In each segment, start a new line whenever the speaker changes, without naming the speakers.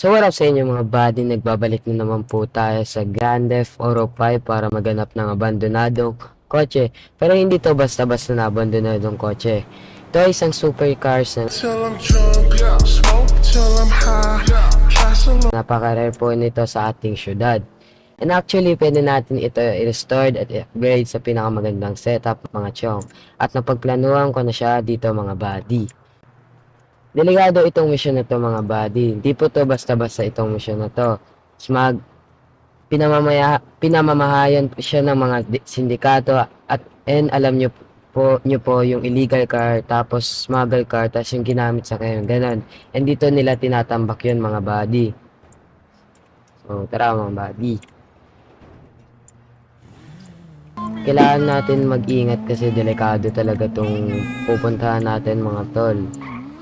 So what up sa inyo mga buddy, nagbabalik na naman po tayo sa Grand Theft Auto 5 para maganap ng abandonadong kotse. Pero hindi to basta-basta na abandonadong kotse. Ito ay isang supercars na napaka-rare po nito sa ating syudad. And actually, pwede natin ito i-restore at i-upgrade sa pinakamagandang setup mga chong. At napagplanuhan ko na siya dito mga buddy. Delikado itong mission na to mga buddy. Hindi po to basta-basta itong mission na to. Smag, pinamamaya, pinamamahayan siya ng mga di- sindikato at and alam nyo po, nyo po yung illegal car tapos smuggle car tapos yung ginamit sa kayo. Ganon. And dito nila tinatambak yun mga buddy. So, tara mga buddy. Kailangan natin mag-ingat kasi delikado talaga tong pupuntahan natin mga tol.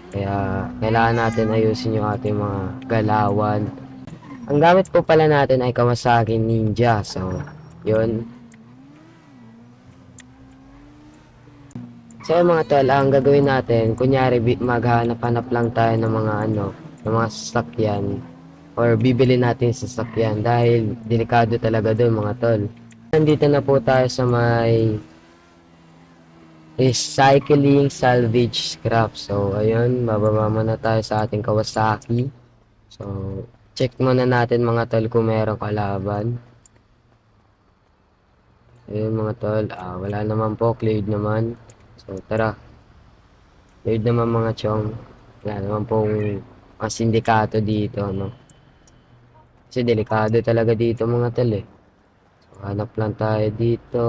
Kaya kailangan natin ayusin yung ating mga galawan. Ang gamit po pala natin ay Kawasaki Ninja. So, yun. So mga tol, ang gagawin natin, kunyari maghanap-hanap lang tayo ng mga ano, ng mga sasakyan or bibili natin yung sasakyan dahil delikado talaga doon mga tol. Nandito na po tayo sa may recycling salvage scrap. So, ayun, bababa muna tayo sa ating Kawasaki. So, check muna natin mga tol kung meron kalaban. Ayun mga tol, ah, wala naman po, cleared naman. So, tara. Cleared naman mga chong. Wala naman pong mga sindikato dito, no? Kasi delikado talaga dito mga tol eh. So, hanap lang tayo dito.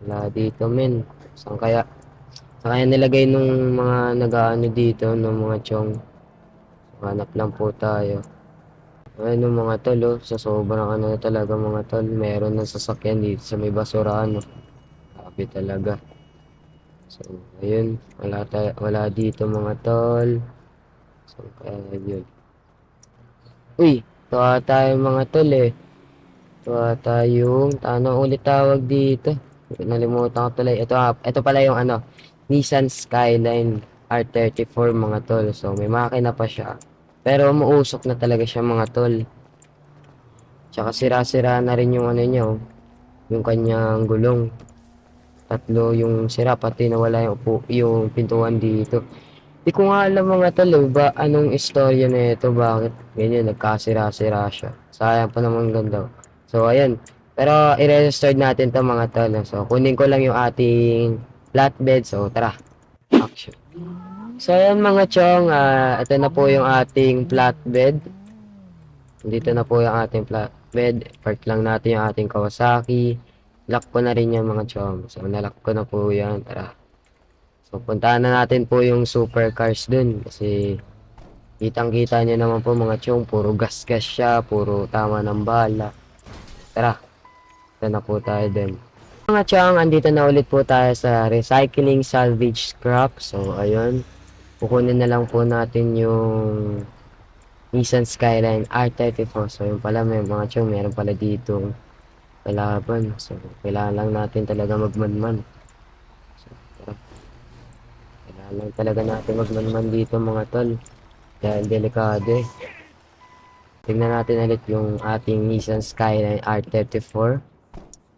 Wala dito men. Saan kaya? Saan kaya nilagay nung mga nag-ano dito, ng mga chong? Hanap lang po tayo. Ayun yung mga tol, oh. Sa sobrang ano talaga mga tol. Meron ng sasakyan dito sa may basurahan, oh. Grabe talaga. So, ayun. Wala, tayo, wala dito mga tol. So, kaya yun. Uy, ata yung mga tol eh. Ito ata yung, ano ulit tawag dito? Nalimutan ko tuloy. Ito, ah, ito pala yung ano, Nissan Skyline R34 mga tol. So, may makina pa siya. Pero umuusok na talaga siya mga tol. Tsaka sira-sira na rin yung ano niya, oh. yung kanyang gulong. Tatlo yung sira, pati nawala yung, upo, yung pintuan dito. Di ko nga alam mga tol, eh, ba anong istorya na ito, bakit ganyan, nagkasira-sira siya. Sayang pa naman ganda. So, ayan. Pero, i-register natin to mga tol. So, kunin ko lang yung ating flatbed. So, tara. Action. So, ayan mga chong, ah, ito na po yung ating flatbed. Dito na po yung ating flatbed. Park lang natin yung ating Kawasaki. Lock ko na rin yung mga chong. So, nalock ko na po yan. Tara. So, puntahan na natin po yung supercars dun. Kasi, kitang-kita nyo naman po mga chong. Puro gas-gas siya. Puro tama ng bala. Tara. Ito na po tayo dun. Mga chong, andito na ulit po tayo sa recycling salvage scrap. So, ayun. Kukunin na lang po natin yung Nissan Skyline R34. So, yun pala, may mga chong, meron pala dito kalaban. So, kailangan lang natin talaga magmanman. So. Kailangan lang talaga natin magmanman dito mga tol. Dahil delikado eh. Tingnan natin ulit yung ating Nissan Skyline R34.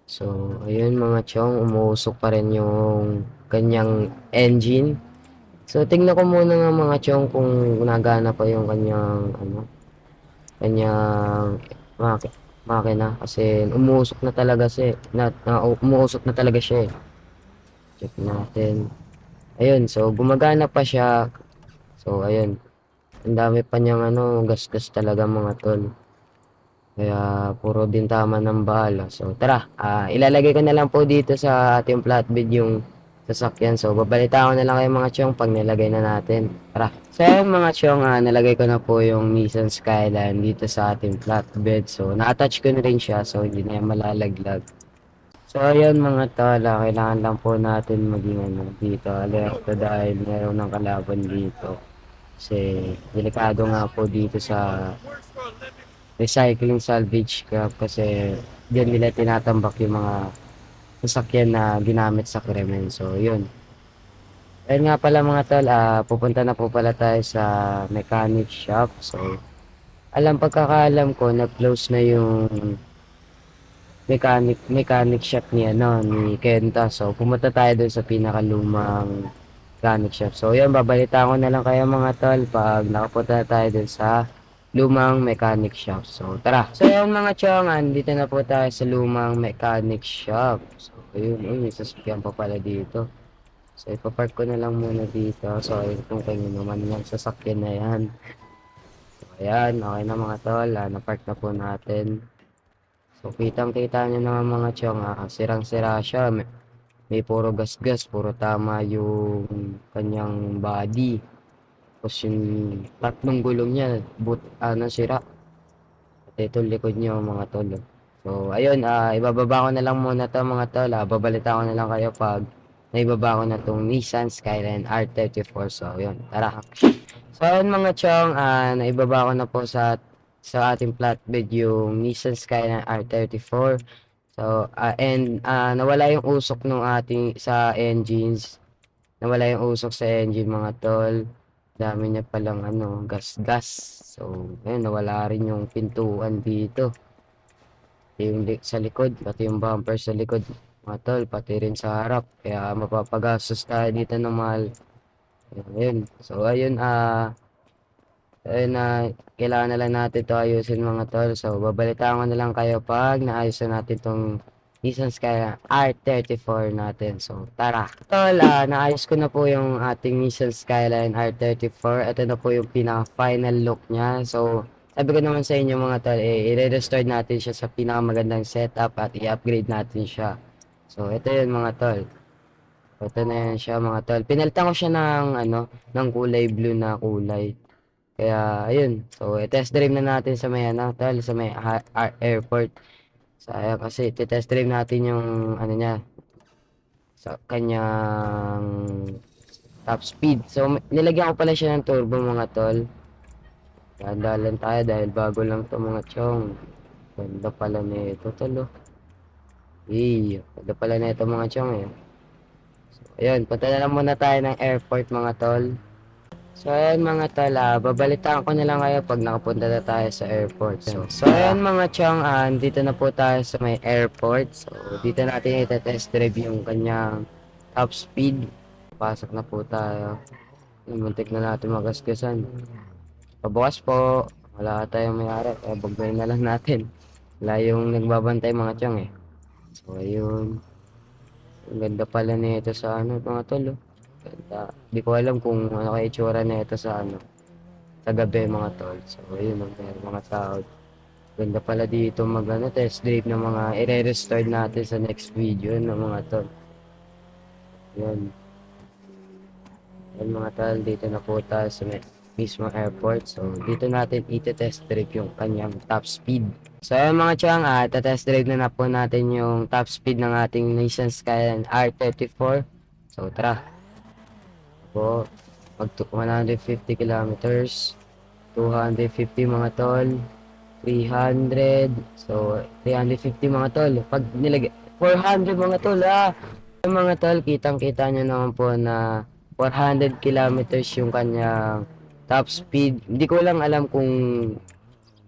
So, ayun mga chong, umuusok pa rin yung kanyang engine. So, tingnan ko muna nga mga chong kung nagana pa yung kanyang, ano, kanyang mak- makina. Kasi umuusok na talaga siya. Na, na, umuusok na talaga siya eh. Check natin. Ayun, so gumagana pa siya. So, ayun. Ang dami pa niyang ano, gas-gas talaga mga tol. Kaya puro din tama ng bala. So tara, ah, ilalagay ko na lang po dito sa ating flatbed yung sasakyan. So babalita ko na lang kayo mga chong pag nilagay na natin. Tara. So ayun mga chong, ah, nalagay ko na po yung Nissan Skyline dito sa ating flatbed. So na-attach ko na rin siya so hindi na yan malalaglag. So ayun mga tol, ah, kailangan lang po natin maging ano, dito alerto dahil meron ng kalaban dito. Kasi delikado nga po dito sa recycling salvage scrap kasi diyan nila tinatambak yung mga sasakyan na ginamit sa krimen. So, yun. Ayun nga pala mga tol, ah, pupunta na po pala tayo sa mechanic shop. So, alam pagkakaalam ko, nag-close na yung mechanic mechanic shop ni ano ni Kenta. So pumunta tayo doon sa pinakalumang mechanic shop. So yun, babalita ko na lang kayo mga tol pag nakapunta na tayo doon sa lumang mechanic shop. So tara. So yun mga chong, andito na po tayo sa lumang mechanic shop. So ayun, ayun, may sasakyan pa pala dito. So ipapark ko na lang muna dito. So ayun kung kayo naman yung sasakyan na yan. So ayan, okay na mga tol. Ah, na-park na po natin. So, kitang-kita nyo naman mga chong, ah, sirang-sira siya. May, may puro gas-gas, puro tama yung kanyang body. Tapos yung tatlong gulong niya, but, ano, sira. At ito likod niya mga tol. oh. So, ayun, ah, ibababa ko na lang muna to mga tol. Ah, babalita ko na lang kayo pag naibaba ko na tong Nissan Skyline R34. So, yun, tara. So, ayun mga chong, ah, naibaba ko na po sa sa ating flatbed yung Nissan Skyline R34. So, ah, and ah, nawala yung usok ng ating sa engines. Nawala yung usok sa engine mga tol. Dami niya palang ano, gas-gas. So, ayun, nawala rin yung pintuan dito. Yung li- sa likod, pati yung bumper sa likod. Mga tol, pati rin sa harap. Kaya mapapagastos tayo dito ng mahal. Ayun. So, ayun, ah, ayun na, kailangan na lang natin to ayusin mga tol. So, babalitaan ko na lang kayo pag naayos na natin tong Nissan Skyline R34 natin. So, tara. Tol, ah, naayos ko na po yung ating Nissan Skyline R34. Ito na po yung pinaka-final look niya. So, sabi ko naman sa inyo mga tol, eh, i-restore natin siya sa pinakamagandang setup at i-upgrade natin siya. So, ito yun mga tol. Ito na yan siya mga tol. Pinalitan ko siya ng, ano, ng kulay blue na kulay. Kaya, ayun. So, i-test drive na natin sa may, ano, tol, sa may airport. Sayang kasi, i-test drive natin yung, ano niya, sa kanyang top speed. So, nilagyan ko pala siya ng turbo mga tol. Dalan tayo dahil bago lang to mga chong. Ganda pala nito tol, oh. Eh, ganda pala nito mga chong, eh. So, ayun, punta na lang muna tayo ng airport mga tol. So ayan mga tol, ah, babalitaan ko na lang kayo pag nakapunta na tayo sa airport. So, so ayan mga chong, ah, dito na po tayo sa may airport. So dito natin itetest drive yung kanyang top speed. Pasok na po tayo. Muntik na natin magasgasan. Pabukas po, wala tayong mayari. Kaya bagay na lang natin. Wala yung nagbabantay mga chong eh. So ayun. Ang ganda pala nito sa ano mga tol. Oh. Ganda. Di ko alam kung ano kaya itsura na ito sa ano. Sa gabi mga tol. So, ang meron mga tao. Ganda pala dito mag ano, test drive ng mga i-restore natin sa next video ng mga tol. Yan. Yan mga tol, dito na po tayo sa mismo airport. So, dito natin ite-test drive yung kanyang top speed. So, ayun mga chang, ah, test drive na na po natin yung top speed ng ating Nissan Skyline R34. So, tara po. Mag 150 kilometers 250 mga tol 300 so 350 mga tol. Pag nilagay 400 mga tol ah! Mga tol kitang kita nyo naman po na 400 kilometers yung kanyang top speed. Hindi ko lang alam kung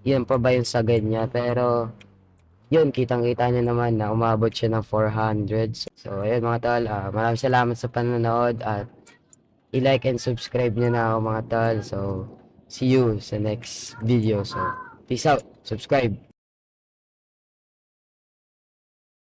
yan pa ba yung sagad niya pero yun, kitang-kita nyo naman na umabot siya ng 400. So, ayun mga tol, ah, maraming salamat sa panonood at i-like and subscribe nyo na ako mga tol. So, see you sa next video. So, peace out. Subscribe.